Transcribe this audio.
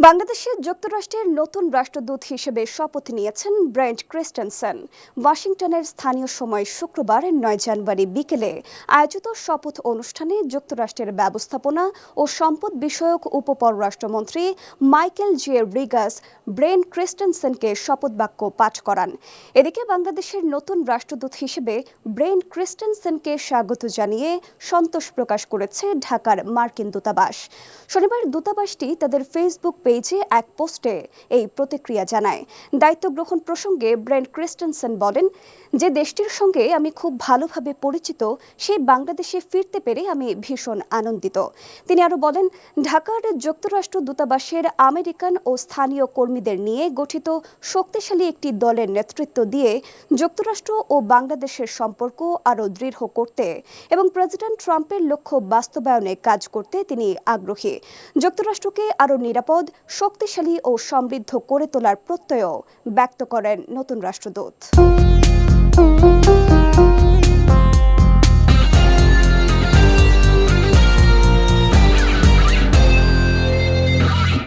বাংলাদেশে যুক্তরাষ্ট্রের নতুন রাষ্ট্রদূত হিসেবে শপথ নিয়েছেন ব্রেন্ট ক্রিস্টেনসেন। ওয়াশিংটনের স্থানীয় সময় শুক্রবার, নয় জানুয়ারি বিকেলে আয়োজিত শপথ অনুষ্ঠানে যুক্তরাষ্ট্রের ব্যবস্থাপনা ও সম্পদ বিষয়ক উপপররাষ্ট্রমন্ত্রী মাইকেল জে রিগাস ব্রেন ক্রিস্টেনসেনকে শপথ বাক্য পাঠ করান। এদিকে বাংলাদেশের নতুন রাষ্ট্রদূত হিসেবে ব্রেন ক্রিস্টেনসেনকে স্বাগত জানিয়ে সন্তোষ প্রকাশ করেছে ঢাকার মার্কিন দূতাবাস। শনিবার দূতাবাসটি তাদের ফেসবুক পেজে এক পোস্টে এই প্রতিক্রিয়া জানায়। দায়িত্ব গ্রহণ প্রসঙ্গে ব্রেন্ট ক্রিস্টেনসেন বলেন, যে দেশটির সঙ্গে আমি খুব ভালোভাবে পরিচিত, সেই বাংলাদেশে ফিরতে পেরে আমি ভীষণ আনন্দিত। তিনি আরও বলেন, ঢাকার যুক্তরাষ্ট্র দূতাবাসের আমেরিকান ও স্থানীয় কর্মীদের নিয়ে গঠিত শক্তিশালী একটি দলের নেতৃত্ব দিয়ে যুক্তরাষ্ট্র ও বাংলাদেশের সম্পর্ক আরও দৃঢ় করতে এবং প্রেসিডেন্ট ট্রাম্পের লক্ষ্য বাস্তবায়নে কাজ করতে তিনি আগ্রহী। যুক্তরাষ্ট্রকে আরও নিরাপদ শক্তিশালী ও সমৃদ্ধ করে তোলার প্রত্যয়ও ব্যক্ত করেন নতুন রাষ্ট্রদূত।